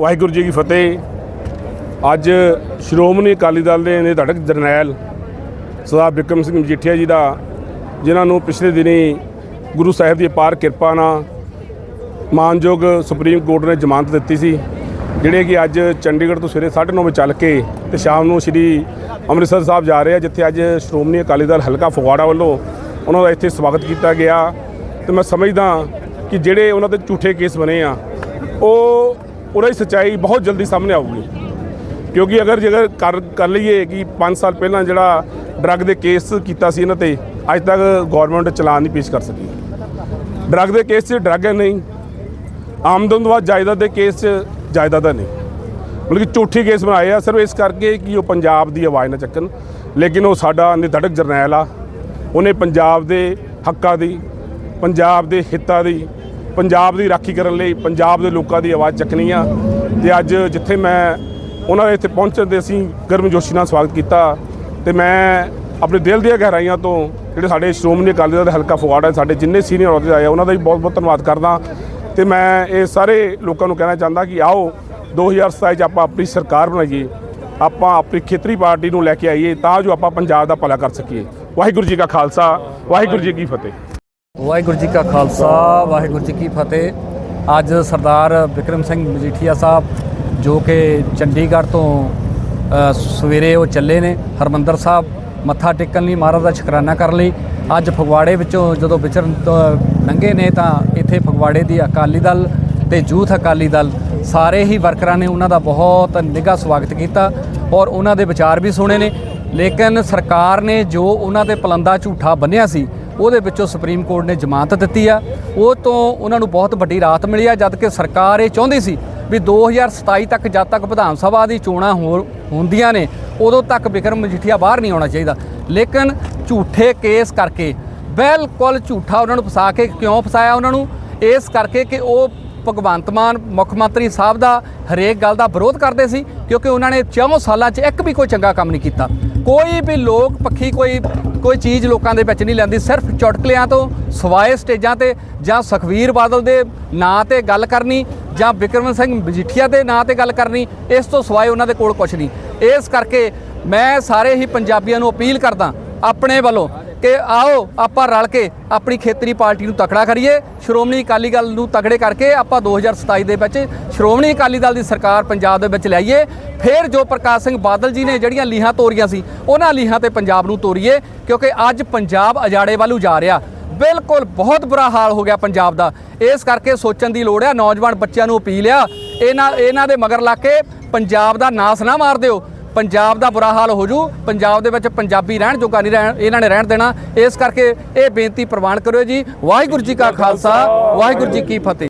ਵਾਹਿਗੁਰੂ ਜੀ ਕੀ ਫਤਿਹ। ਅੱਜ ਸ਼੍ਰੋਮਣੀ ਅਕਾਲੀ ਦਲ ਦੇ ਨਿਧੜਕ ਜਰਨੈਲ ਸਰਦਾਰ ਬਿਕਰਮ ਸਿੰਘ ਮਜੀਠੀਆ ਜੀ ਦਾ, ਜਿਨ੍ਹਾਂ ਨੂੰ ਪਿਛਲੇ ਦਿਨੀ ਗੁਰੂ ਸਾਹਿਬ ਦੀ ਅਪਾਰ ਕਿਰਪਾ ਨਾਲ ਮਾਨਯੋਗ ਸੁਪਰੀਮ ਕੋਰਟ ਨੇ ਜ਼ਮਾਨਤ ਦਿੱਤੀ ਸੀ, ਜਿਹੜੇ ਕਿ ਅੱਜ ਚੰਡੀਗੜ੍ਹ ਤੋਂ ਸਵੇਰੇ 9:30 ਵਜੇ ਚੱਲ ਕੇ ਤੇ ਸ਼ਾਮ ਨੂੰ ਸ੍ਰੀ ਅੰਮ੍ਰਿਤਸਰ ਸਾਹਿਬ ਜਾ ਰਹੇ ਆ, ਜਿੱਥੇ ਅੱਜ ਸ਼੍ਰੋਮਣੀ ਅਕਾਲੀ ਦਲ ਹਲਕਾ ਫਗਵਾੜਾ ਵੱਲੋਂ ਉਹਨਾਂ ਦਾ ਇੱਥੇ ਸਵਾਗਤ ਕੀਤਾ ਗਿਆ। ਤੇ ਮੈਂ ਸਮਝਦਾ ਕਿ ਜਿਹੜੇ ਉਹਨਾਂ ਦੇ ਝੂਠੇ ਕੇਸ ਬਣੇ ਆ, ਉਹ ਉਹਨਾਂ ਦੀ ਸੱਚਾਈ ਬਹੁਤ ਜਲਦੀ ਸਾਹਮਣੇ ਆਊਗੀ। ਕਿਉਂਕਿ ਅਗਰ ਜੇਕਰ ਕਰ ਕਰ ਲਈਏ ਕਿ 5 ਸਾਲ ਪਹਿਲਾਂ ਜਿਹੜਾ ਡਰੱਗ ਦੇ ਕੇਸ ਕੀਤਾ ਸੀ ਇਹਨਾਂ ਤੇ, ਅੱਜ ਤੱਕ ਗਵਰਨਮੈਂਟ ਚਲਾਨ ਨਹੀਂ ਪੇਸ਼ ਕਰ ਸਕੀ। ਡਰੱਗ ਦੇ ਕੇਸ 'ਚ ਡਰੱਗ ਹੈ ਨਹੀਂ। ਆਮਦਨ ਤੋਂ ਬਾਅਦ ਜਾਇਦਾਦ ਦੇ ਕੇਸ 'ਚ ਜਾਇਦਾਦ ਹੈ ਨਹੀਂ। ਮਤਲਬ ਕਿ ਝੂਠੀ ਕੇਸ ਬਣਾਏ ਆ, ਸਿਰਫ ਇਸ ਕਰਕੇ ਕਿ ਉਹ ਪੰਜਾਬ ਦੀ ਆਵਾਜ਼ ਨਾ ਚੱਕਣ। ਲੇਕਿਨ ਉਹ ਸਾਡਾ ਨਿਧੜਕ ਜਰਨੈਲ ਆ। ਉਹਨੇ ਪੰਜਾਬ ਦੇ ਹੱਕਾਂ ਦੀ, ਪੰਜਾਬ ਦੇ ਹਿੱਤਾਂ ਦੀ ਪੰਜਾਬ ਦੀ ਰਾਖੀ ਕਰਨ ਲਈ ਪੰਜਾਬ ਦੇ ਲੋਕਾਂ ਦੀ ਆਵਾਜ਼ ਚੱਕਣੀ ਆ। ਤੇ ਅੱਜ ਜਿੱਥੇ ਮੈਂ ਉਹਨਾਂ ਦੇ ਇੱਥੇ ਪਹੁੰਚਣ ਦੇ ਅਸੀਂ ਗਰਮਜੋਸ਼ੀ ਨਾਲ ਸਵਾਗਤ ਕੀਤਾ। ਤੇ ਮੈਂ ਆਪਣੇ ਦਿਲ ਦੀਆਂ ਗਹਿਰਾਈਆਂ ਤੋਂ ਜਿਹੜੇ ਸਾਡੇ ਸ਼੍ਰੋਮਣੀ ਅਕਾਲੀ ਦਲ ਦੇ ਹਲਕਾ ਫਗਵਾੜਾ ਸਾਡੇ ਜਿੰਨੇ ਸੀਨੀਅਰ ਅਹੁਦੇ ਆਏ ਆ, ਉਹਨਾਂ ਦਾ ਵੀ ਬਹੁਤ ਬਹੁਤ ਧੰਨਵਾਦ ਕਰਦਾ। ਤੇ ਮੈਂ ਇਹ ਸਾਰੇ ਲੋਕਾਂ ਨੂੰ ਕਹਿਣਾ ਚਾਹੁੰਦਾ ਕਿ ਆਓ 2027 ਚ ਆਪਾਂ ਆਪਣੀ ਸਰਕਾਰ ਬਣਾਈਏ ਆਪਾਂ ਆਪਣੀ ਖੇਤਰੀ ਪਾਰਟੀ ਨੂੰ ਲੈ ਕੇ ਆਈਏ ਤਾਂ ਜੋ ਆਪਾਂ ਪੰਜਾਬ ਦਾ ਭਲਾ ਕਰ ਸਕੀਏ। ਵਾਹਿਗੁਰੂ ਜੀ ਕਾ ਖਾਲਸਾ ਵਾਹਿਗੁਰੂ ਜੀ ਕੀ ਫਤਿਹ। ਵਾਹਿਗੁਰੂ ਜੀ ਕਾ ਖਾਲਸਾ, ਵਾਹਿਗੁਰੂ ਜੀ ਕੀ ਫਤਿਹ। ਅੱਜ ਸਰਦਾਰ ਵਿਕਰਮ ਸਿੰਘ ਮਜੀਠੀਆ ਸਾਹਿਬ, ਜੋ ਕਿ ਚੰਡੀਗੜ੍ਹ ਤੋਂ ਸਵੇਰੇ ਉਹ ਚੱਲੇ ਨੇ, ਹਰਮੰਦਰ ਸਾਹਿਬ, ਮੱਥਾ ਟੇਕਣ ਲਈ ਮਹਾਰਾਜ ਦਾ ਸ਼ੁਕਰਾਨਾ ਕਰਨ ਲਈ। ਅੱਜ ਫਗਵਾੜੇ ਵਿੱਚੋਂ ਜਦੋਂ ਵਿਚਰਨ ਤੋਂ ਲੰਘੇ ਨੇ ਤਾਂ ਇੱਥੇ ਫਗਵਾੜੇ ਦੀ ਅਕਾਲੀ ਦਲ ਤੇ ਯੂਥ ਅਕਾਲੀ ਦਲ ਸਾਰੇ ਹੀ ਵਰਕਰਾਂ ਨੇ ਉਹਨਾਂ ਦਾ ਬਹੁਤ ਨਿੱਘਾ ਸਵਾਗਤ ਕੀਤਾ ਔਰ ਉਹਨਾਂ ਦੇ ਵਿਚਾਰ ਵੀ ਸੁਣੇ ਨੇ। ਲੇਕਿਨ ਸਰਕਾਰ ਨੇ ਜੋ ਉਹਨਾਂ ਤੇ ਪਲੰਦਾ ਝੂਠਾ ਬੰਨਿਆ ਸੀ ਉਹਦੇ ਵਿੱਚੋਂ ਸੁਪਰੀਮ ਕੋਰਟ ਨੇ ਜ਼ਮਾਨਤ ਦਿੱਤੀ ਆ। ਉਹ ਤੋਂ ਉਹਨਾਂ ਨੂੰ ਬਹੁਤ ਵੱਡੀ ਰਾਹਤ ਮਿਲੀ ਆ ਜਦ ਕਿ ਸਰਕਾਰ ਇਹ ਚਾਹੁੰਦੀ ਸੀ ਵੀ 2027 ਤੱਕ ਜਦ ਤੱਕ ਵਿਧਾਨ ਸਭਾ ਦੀ ਚੋਣਾਂ ਹੋ- ਹੁੰਦੀਆਂ ਨੇ, ਉਦੋਂ ਤੱਕ ਵਿਕਰਮ ਮਜੀਠੀਆ ਬਾਹਰ ਨਹੀਂ ਆਉਣਾ ਚਾਹੀਦਾ। ਲੇਕਿਨ ਝੂਠੇ ਕੇਸ ਕਰਕੇ, ਬਿਲਕੁਲ ਝੂਠਾ ਉਹਨਾਂ ਨੂੰ ਫਸਾ ਕੇ ਕਿਉਂ ਫਸਾਇਆ ਉਹਨਾਂ ਨੂੰ? ਇਸ ਕਰਕੇ ਕਿ ਉਹ ਭਗਵੰਤ ਮਾਨ ਮੁੱਖ ਮੰਤਰੀ ਸਾਹਿਬ ਦਾ ਹਰੇਕ ਗੱਲ ਦਾ ਵਿਰੋਧ ਕਰਦੇ ਸੀ, ਕਿਉਂਕਿ ਉਹਨਾਂ ਨੇ 4 ਸਾਲਾਂ 'ਚ ਇੱਕ ਵੀ ਕੋਈ ਚੰਗਾ ਕੰਮ ਨਹੀਂ ਕੀਤਾ। ਕੋਈ ਵੀ ਲੋਕ, ਪੱਖੀ ਕੋਈ ਕੋਈ ਚੀਜ਼ ਲੋਕਾਂ ਦੇ ਵਿੱਚ ਨਹੀਂ ਲੈਂਦੀ, ਸਿਰਫ ਚੁਟਕਲਿਆਂ ਤੋਂ, ਸਵਾਏ ਸਟੇਜਾਂ ਤੇ, ਜਾਂ ਸੁਖਵੀਰ ਬਾਦਲ ਦੇ ਨਾਂ ਤੇ ਗੱਲ ਕਰਨੀ, ਜਾਂ ਵਿਕਰਮ ਸਿੰਘ ਮਜੀਠੀਆ ਦੇ ਨਾਂ ਤੇ ਗੱਲ ਕਰਨੀ, ਇਸ ਤੋਂ ਸਵਾਏ ਉਹਨਾਂ ਦੇ ਕੋਲ ਕੁਝ ਨਹੀਂ। ਇਸ ਕਰਕੇ ਮੈਂ ਸਾਰੇ ਹੀ ਪੰਜਾਬੀਆਂ ਨੂੰ ਅਪੀਲ ਕਰਦਾ, ਆਪਣੇ ਵੱਲੋਂ ਕਿ ਆਓ ਆਪਾਂ ਰਲ ਕੇ ਆਪਣੀ ਖੇਤਰੀ ਪਾਰਟੀ ਨੂੰ ਤਕੜਾ ਕਰੀਏ। ਸ਼੍ਰੋਮਣੀ ਅਕਾਲੀ ਦਲ ਨੂੰ ਤਕੜੇ ਕਰਕੇ ਆਪਾਂ 2027 ਦੇ ਵਿੱਚ ਸ਼੍ਰੋਮਣੀ ਅਕਾਲੀ ਦਲ ਦੀ ਸਰਕਾਰ ਪੰਜਾਬ ਦੇ ਵਿੱਚ ਲਿਆਈਏ। ਫਿਰ ਜੋ ਪ੍ਰਕਾਸ਼ ਸਿੰਘ ਬਾਦਲ ਜੀ ਨੇ ਜਿਹੜੀਆਂ ਲੀਹਾਂ ਤੋਰੀਆਂ ਸੀ, ਉਹਨਾਂ ਲੀਹਾਂ ਤੇ ਪੰਜਾਬ ਨੂੰ ਤੋਰੀਏ, ਕਿਉਂਕਿ ਅੱਜ ਪੰਜਾਬ ਅਜਾੜੇ ਵੱਲੋਂ ਜਾ ਰਿਹਾ। ਬਿਲਕੁਲ ਬਹੁਤ ਬੁਰਾ ਹਾਲ ਹੋ ਗਿਆ ਪੰਜਾਬ ਦਾ। ਇਸ ਕਰਕੇ ਸੋਚਣ ਦੀ ਲੋੜ ਹੈ ਨੌਜਵਾਨ ਬੱਚਿਆਂ ਨੂੰ ਅਪੀਲ ਆ, ਇਹਨਾਂ ਇਹਨਾਂ ਦੇ ਮਗਰ ਲਾ ਕੇ ਪੰਜਾਬ ਦਾ ਨਾਸ ਨਾ ਮਾਰ ਦਿਓ। ਪੰਜਾਬ ਦਾ ਬੁਰਾ ਹਾਲ ਹੋ ਜੂ, ਪੰਜਾਬ ਦੇ ਵਿੱਚ ਪੰਜਾਬੀ ਰਹਿਣ ਜੋਗਾ ਨਹੀਂ ਰਹਿਣ, ਇਹਨਾਂ ਨੇ ਰਹਿਣ ਦੇਣਾ। ਇਸ ਕਰਕੇ ਇਹ ਬੇਨਤੀ ਪ੍ਰਵਾਨ ਕਰਿਓ ਜੀ। ਵਾਹਿਗੁਰੂ ਜੀ ਕਾ ਖਾਲਸਾ, ਵਾਹਿਗੁਰੂ ਜੀ ਕੀ ਫਤਿਹ।